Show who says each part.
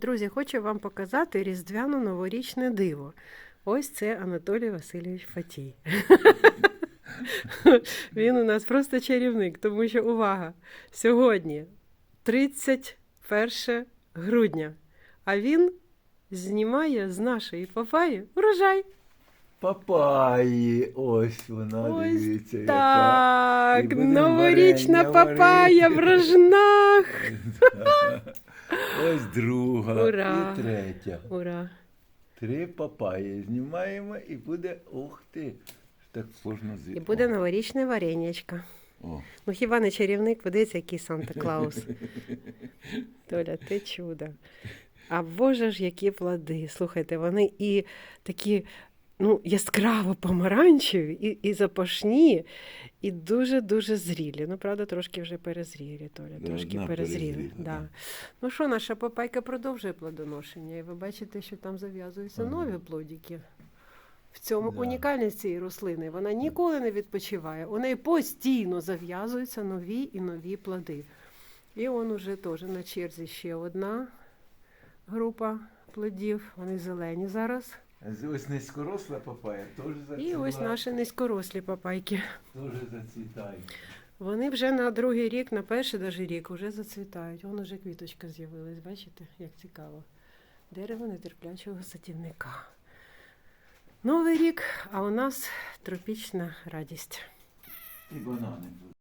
Speaker 1: Друзі, хочу вам показати різдвяно-новорічне диво. Ось це Анатолій Васильович Фатій. Він у нас просто чарівник, тому що увага! Сьогодні 31 грудня, а він знімає з нашої папаї врожай.
Speaker 2: Папаї, ось вона,
Speaker 1: Ось
Speaker 2: дивіться.
Speaker 1: Так,
Speaker 2: будемо
Speaker 1: новорічна папая в рожнах.
Speaker 2: Ось друга
Speaker 1: Ура.
Speaker 2: і третя.
Speaker 1: Ура!
Speaker 2: Три папаї знімаємо і буде, ух ти, так кожна з...
Speaker 1: І буде новорічне варенячко.
Speaker 2: О,
Speaker 1: Ну хіба не чарівник, подивіться, який Санта Клаус. Толя, ти чудо. А боже ж, які плоди. Слухайте, вони і такі ну, яскраво помаранчеві, і, і запашні, і дуже-дуже зрілі. Ну, правда, трошки вже перезрілі, Толя, трошки
Speaker 2: одна
Speaker 1: перезрілі. Да.
Speaker 2: да.
Speaker 1: Ну що, наша папайка продовжує плодоношення, і ви бачите, що там зав'язуються
Speaker 2: Ага.
Speaker 1: нові плодики. В цьому
Speaker 2: Да.
Speaker 1: унікальність цієї рослини. Вона ніколи не відпочиває. У неї постійно зав'язуються нові і нові плоди. І он уже теж на черзі ще одна група плодів. Вони зелені зараз.
Speaker 2: Ось низькоросла папая теж
Speaker 1: І ось наші низькорослі папайки.
Speaker 2: теж зацвітає.
Speaker 1: Вони вже на другий рік, на перший даже рік вже зацвітають. Вон уже квіточка з'явилась, бачите, як цікаво. Дерево нетерплячого садівника. Новий рік, а у нас тропічна радість.
Speaker 2: І банани.